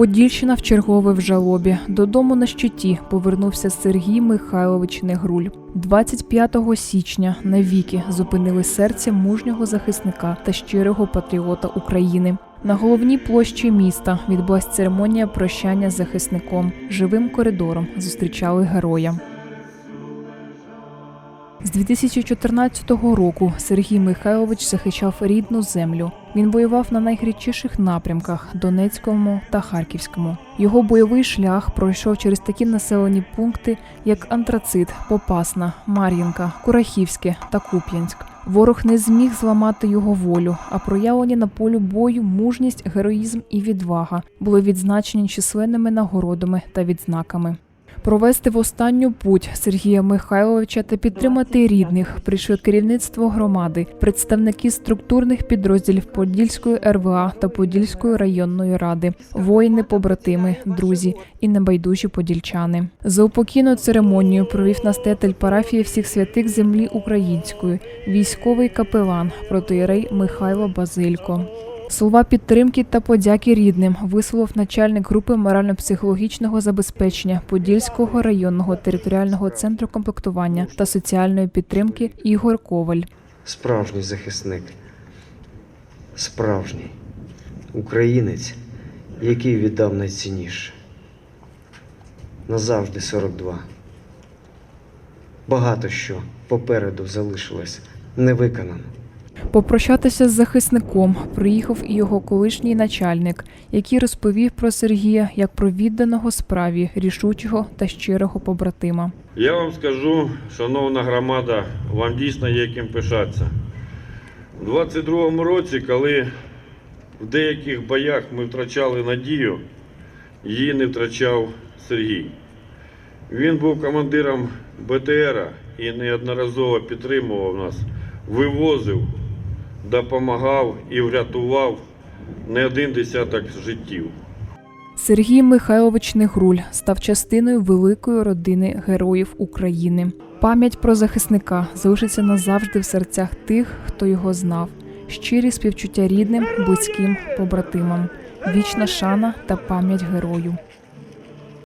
Подільщина в чергове в жалобі. Додому на щиті повернувся Сергій Михайлович Негруль. 25 січня навіки зупинили серце мужнього захисника та щирого патріота України. На головній площі міста відбулась церемонія прощання з захисником. Живим коридором зустрічали героя. З 2014 року Сергій Михайлович захищав рідну землю. Він воював на найгарячіших напрямках Донецькому та Харківському. Його бойовий шлях пройшов через такі населені пункти, як Антрацит, Попасна, Мар'їнка, Курахівське та Куп'янськ. Ворог не зміг зламати його волю, а проявлені на полю бою мужність, героїзм і відвага були відзначені численними нагородами та відзнаками. Провести в останню путь Сергія Михайловича та підтримати рідних прийшли керівництво громади, представники структурних підрозділів Подільської РВА та Подільської районної ради, воїни, побратими, друзі і небайдужі подільчани. За упокійну церемонію провів настоятель парафії всіх святих землі української, військовий капелан протоєрей Михайло Базилько. Слова підтримки та подяки рідним висловив начальник групи морально-психологічного забезпечення Подільського районного територіального центру комплектування та соціальної підтримки Ігор Коваль. Справжній захисник. Справжній українець, який віддав найцінніше. Назавжди 42. Багато що попереду залишилось невиконано. Попрощатися з захисником приїхав і його колишній начальник, який розповів про Сергія як про відданого справі рішучого та щирого побратима. Я вам скажу, шановна громада, вам дійсно є ким пишатися. У 22-му році, коли в деяких боях ми втрачали надію, її не втрачав Сергій. Він був командиром БТРа і неодноразово підтримував нас, вивозив, допомагав і врятував не один десяток життів. Сергій Михайлович Негруль став частиною великої родини героїв України. Пам'ять про захисника залишиться назавжди в серцях тих, хто його знав. Щирі співчуття рідним, близьким, побратимам, вічна шана та пам'ять герою.